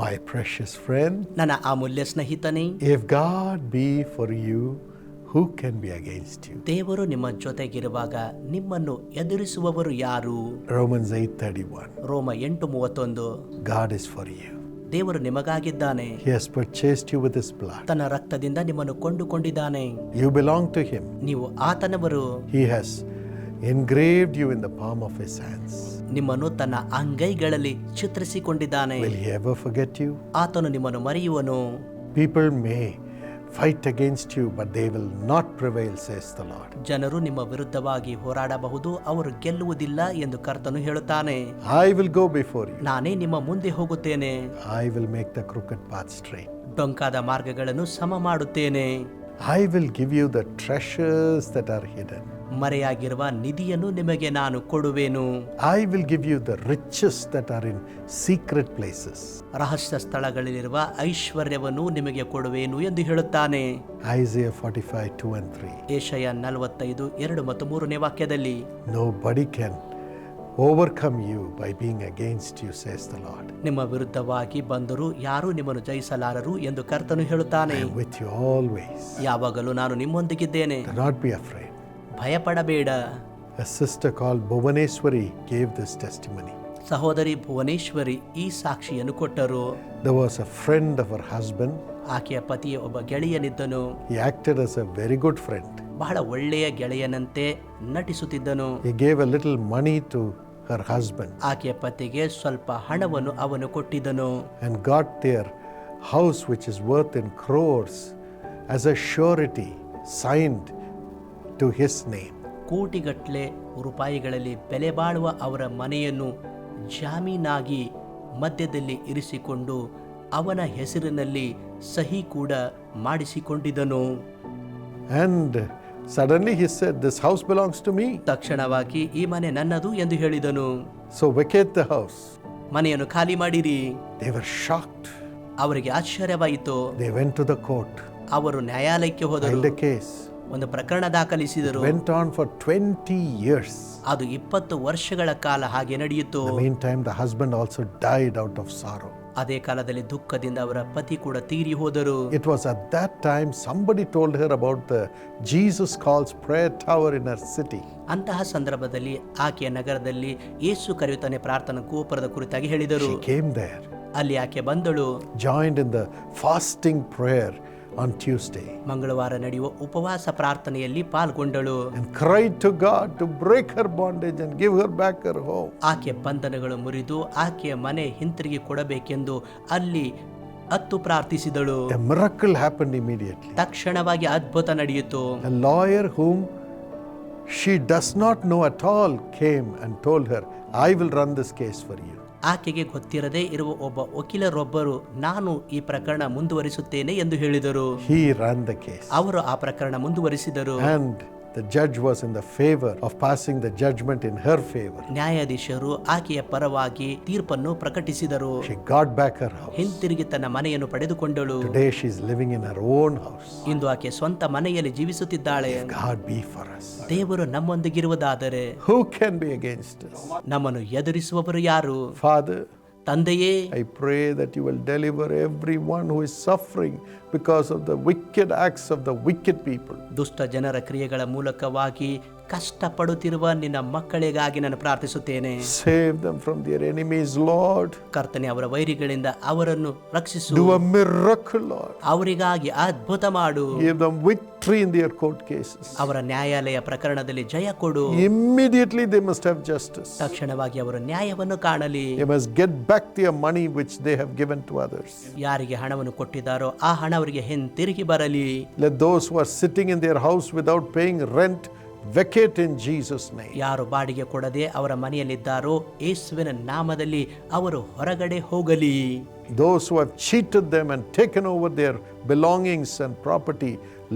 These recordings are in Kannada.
My precious friend, ನನ್ನ ಅಮೂಲ್ಯ ಸ್ನೇಹಿತನೇ if God be for you, who can be against you? ದೇವರು ನಿಮ್ಮ ಜೊತೆಗಿರುವಾಗ ನಿಮ್ಮನ್ನು ಎದುರಿಸುವವರು ಯಾರು Romans 8:31. ರೋಮ ಎಂಟು ಮೂವತ್ತೊಂದು God is for you. ದೇವರು ನಿಮಗಾಗಿದ್ದಾನೆ He has purchased you with his blood. ತನ್ನ ರಕ್ತದಿಂದ ನಿಮ್ಮನ್ನು ಕೊಂಡುಕೊಂಡಿದ್ದಾನೆ You belong to him. ನೀವು ಆತನವರು He has engraved you in the palm of his hands. ನಿಮ್ಮನ್ನು ತನ್ನ ಅಂಗೈಗಳಲ್ಲಿ ಚಿತ್ರಿಸಿಕೊಂಡಿದ್ದಾನೆ Will he ever forget you? ಆತನು ನಿಮ್ಮನ್ನು ಮರೆಯುವನು People may fight against you, but they will not prevail, says the Lord. ಜನರು ನಿಮ್ಮ ವಿರುದ್ಧವಾಗಿ ಹೋರಾಡಬಹುದು ಅವರು ಗೆಲ್ಲುವುದಿಲ್ಲ ಎಂದು ಕರ್ತನು ಹೇಳುತ್ತಾನೆ I will go before you. ನಾನೇ ನಿಮ್ಮ ಮುಂದೆ ಹೋಗುತ್ತೇನೆ I will make the crooked path straight. ಡೊಂಕಾದ ಮಾರ್ಗಗಳನ್ನು ಸಮ ಮಾಡುತ್ತೇನೆ I will give you the treasures that are hidden. ಮರೆಯಾಗಿರುವ ನಿಧಿಯನ್ನು ನಿಮಗೆ ನಾನು ಕೊಡುವೆನು. I will give you the riches that are in secret places ರಹಸ್ಯ ಸ್ಥಳಗಳಲ್ಲಿರುವ ಐಶ್ವರ್ಯವನ್ನು ನಿಮಗೆ ಕೊಡುವೆನು ಎಂದು ಹೇಳುತ್ತಾನೆ. Isaiah 45 2 and 3. ಏಷಯ ನಲವತ್ತೈದು ಎರಡು ಮತ್ತು ಮೂರನೇ ವಾಕ್ಯದಲ್ಲಿ nobody can overcome you by being against you says the Lord ನಿಮ್ಮ ವಿರುದ್ಧವಾಗಿ ಬಂದರೂ ಯಾರೂ ನಿಮ್ಮನ್ನು ಜಯಿಸಲಾರರು ಎಂದು ಕರ್ತನು ಹೇಳುತ್ತಾನೆ. ವಿತ್ ಯು ಆಲ್ವೇಸ್ ಯಾವಾಗಲೂ ನಾನು ನಿಮ್ಮೊಂದಿಗಿದ್ದೇನೆ. Not be afraid. ಭಯಪಡಬೇಡ A sister called Bhuvaneswari gave this testimony. ಸಹೋದರಿ ಭುವನೇಶ್ವರಿ ಈ ಸಾಕ್ಷಿಯನ್ನು ಕೊಟ್ಟರು There was a friend of her husband. ಆಕೆಯ ಪತಿಯ ಒಬ್ಬ ಗೆಳೆಯನಿದ್ದನು He acted as a very good friend. ಬಹಳ ಒಳ್ಳೆಯ ಗೆಳೆಯನಂತೆ ನಟಿಸುತ್ತಿದ್ದನು He gave a little money to her husband ಆಕೆಯ ಪತಿಗೆ ಸ್ವಲ್ಪ ಹಣವನ್ನು ಅವನು ಕೊಟ್ಟಿದ್ದನು and got their house, which is worth in crores, as a surety signed to his name ಕೋಟಿಗಟ್ಟಲೆ ರೂಪಾಯಿಗಳಲ್ಲಿ ಬೆಲೆ ಬಾಳುವ ಅವರ ಮನೆಯನ್ನು ಜಾಮೀನಾಗಿ ಮಧ್ಯದಲ್ಲಿ ಇರಿಸಿಕೊಂಡು ಅವನ ಹೆಸರಿನಲ್ಲಿ ಸಹಿ ಕೂಡ ಮಾಡಿಸಿಕೊಂಡಿದನು and suddenly he said, this house belongs to me. ತಕ್ಷಣವಾಗಿ ಈ ಮನೆ ನನ್ನದು ಎಂದು ಹೇಳಿದನು. ಸೊ ವೆಕೇಟ್ ದ ಹೌಸ್ ಮನೆಯನ್ನು ಖಾಲಿ ಮಾಡಿರಿ. They were shocked. ಅವರಿಗೆ ಆಶ್ಚರ್ಯವಾಯಿತು. They went to the court ಅವರು ನ್ಯಾಯಾಲಯಕ್ಕೆ ಹೋದರು. Case. ಒಂದು ಪ್ರಕರಣ ದಾಖಲಿಸಿದರು Went on for 20 years. ಅದು ಇಪ್ಪತ್ತು ವರ್ಷಗಳ ಕಾಲ ಹಾಗೆ ನಡೆಯಿತು In the meantime, the husband also died out of sorrow. ಅದೇ ಕಾಲದಲ್ಲಿ ದುಃಖದಿಂದ ಅವರ ಪತಿ ಕೂಡ ತೀರಿ ಹೋದರು It was at that time somebody told her about the Jesus Calls prayer tower in her city. ಅಂತಹ ಸಂದರ್ಭದಲ್ಲಿ ಆಕೆಯ ನಗರದಲ್ಲಿ ಯೇಸು ಕರೆಯುತ್ತಾನೆ ಪ್ರಾರ್ಥನಾ ಗೋಪುರದ ಕುರಿತಾಗಿ ಹೇಳಿದರು She came there, ಅಲ್ಲಿ ಆಕೆ ಬಂದಳು joined in the fasting prayer on Tuesday, ಮಂಗಳವಾರ ನಡೆಯುವ ಉಪವಾಸ ಪ್ರಾರ್ಥನೆಯಲ್ಲಿ ಪಾಲ್ಗೊಂಡಳು and cried to God to break her bondage and give her back her home. ಆಕೆಯ ಬಂಧನಗಳು ಮುರಿದು ಆಕೆಯ ಮನೆ ಹಿಂತಿರುಗಿ ಕೊಡಬೇಕೆಂದು ಅಲ್ಲಿ ಹತ್ತು ಪ್ರಾರ್ಥಿಸಿದಳು A miracle happened immediately. ತಕ್ಷಣವಾಗಿ ಅದ್ಭುತ ನಡೆಯಿತು A lawyer whom she does not know at all came and told her, I will run this case for you. ಆಕೆಗೆ ಗೊತ್ತಿರದೇ ಇರುವ ಒಬ್ಬ ವಕೀಲರೊಬ್ಬರು ನಾನು ಈ ಪ್ರಕರಣ ಮುಂದುವರಿಸುತ್ತೇನೆ ಎಂದು ಹೇಳಿದರು He ran the case. ಅವರು ಆ ಪ್ರಕರಣ ಮುಂದುವರಿಸಿದರು the judge was in the favor of passing the judgment in her favor. ನ್ಯಾಯಾಧೀಶರು ಆಕೆಯ ಪರವಾಗಿ ತೀರ್ಪನ್ನು ಪ್ರಕಟಿಸಿದರು She got back her house. ಹಿಂತಿರುಗಿ ತನ್ನ ಮನೆಯನ್ನು ಪಡೆದುಕೊಂಡಳು Today she is living in her own house. ಇಂದು ಆಕೆ ಸ್ವಂತ ಮನೆಯಲ್ಲಿ ಜೀವಿಸುತ್ತಿದ್ದಾಳೆ God be for us. ದೇವರು ನಮ್ಮೊಂದಿಗಿರುವುದಾದರೆ Who can be against us? ನಮ್ಮನ್ನು ಎದುರಿಸುವವರು ಯಾರು Father, ತಂದೆಯೇ I pray that you will deliver everyone who is suffering because of the wicked acts of the wicked people. ದುಷ್ಟ ಜನರ ಕ್ರಿಯೆಗಳ ಮೂಲಕವಾಗಿ ಕಷ್ಟಪಡುತ್ತಿರುವ ನಿನ್ನ ಮಕ್ಕಳಿಗಾಗಿ ನಾನು ಪ್ರಾರ್ಥಿಸುತ್ತೇನೆ. Save them from their enemies Lord ಕರ್ತನೆ ಅವರ ವೈರಿಗಳಿಂದ ಅವರನ್ನು ರಕ್ಷಿಸು. ಡು ಅ ಮಿರಾಕಲ್ ಲಾರ್ಡ್ ಅವರಿಗಾಗಿ ಅದ್ಭುತ ಮಾಡು. Give them victory in their court cases ಅವರ ನ್ಯಾಯಾಲಯ ಪ್ರಕರಣದಲ್ಲಿ ಜಯ ಕೊಡು. Immediately they must have justice ತಕ್ಷಣವಾಗಿ ಅವರ ನ್ಯಾಯವನ್ನು ಕಾಣಲಿ. They must get back their money which they have given to others. ಯಾರಿಗೆ ಹಣವನ್ನು ಕೊಟ್ಟಿದಾರೋ ಆ ಹಣ ಅವರಿಗೆ ಹಿಂತಿರುಗಿ ಬರಲಿ. Let those who are sitting in their house without paying rent vacate in Jesus' name. ಯಾರು ಬಾಡಿಗೆ ಕೊಡದೆ ಅವರ ಮನೆಯಲ್ಲಿದ್ದಾರೋ ಯೇಸುವಿನ ನಾಮದಲ್ಲಿ ಅವರು ಹೊರಗಡೆ ಹೋಗಲಿ Those who have cheated them and taken over their belongings and property,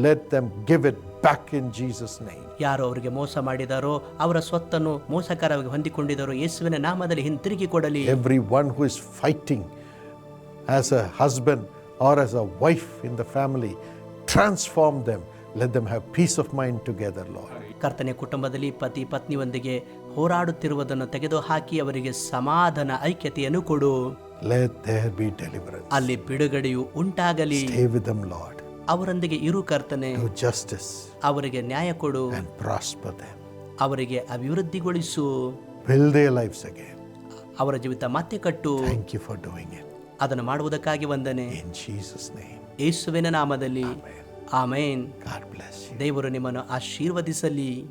let them give it back in Jesus' name. ಯಾರು ಅವರಿಗೆ ಮೋಸ ಮಾಡಿದಾರೋ ಅವರ ಸ್ವತ್ತನ್ನು ಮೋಸಕರವಾಗಿ ಹೊಂದಿಕೊಂಡಿದ್ದಾರೋ ಯೇಸುವಿನ ನಾಮದಲ್ಲಿ ಹಿಂತಿರುಗಿ ಕೊಡಲಿ Everyone who is fighting as a husband or as a wife in the family, transform them. Let them have peace of mind together ಲಾ ಕರ್ತನೆ ಕುಟುಂಬದಲ್ಲಿ ಪತಿ ಪತ್ನಿಯೊಂದಿಗೆ ಹೋರಾಡುತ್ತಿರುವುದನ್ನು ತೆಗೆದುಹಾಕಿ ಅವರಿಗೆ ಸಮಾಧಾನ ಐಕ್ಯತೆಯನ್ನು ಕೊಡು. ಲೆಟ್ देयर ಬಿ ಅಲ್ಲಿ ಬಿಡುಗಡೆಯು ಉಂಟಾಗಲಿ. ಸ್ಟೇ ವಿತ್ ದಮ್ ಲಾರ್ಡ್ ಅವರೊಂದಿಗೆ ಇರು ಕರ್ತನೆ. ಜಸ್ಟಿಸ್ ಅವರಿಗೆ ನ್ಯಾಯ ಕೊಡು. ಅಂಡ್ ಅವರಿಗೆ ಅಭಿವೃದ್ಧಿಗೊಳಿಸು. ಬಿಲ್ಡ್ देयर ಲೈಫ್ಸ್ ಅಗೇನ್ ಅವರ ಜೀವಿತ ಮತ್ತೆ ಕಟ್ಟು. ಥ್ಯಾಂಕ್ ಯು ಫಾರ್ ಡೂಯಿಂಗ್ ಅದನ್ನು ಮಾಡುವುದಕ್ಕಾಗಿ ವಂದನೆ. ಇನ್ ಜೀಸಸ್ ನೇಮ್ ಯೇಸುವಿನ ನಾಮದಲ್ಲಿ. Amen amen God. ದೇವರು ನಿಮ್ಮನ್ನು ಆಶೀರ್ವದಿಸಲಿ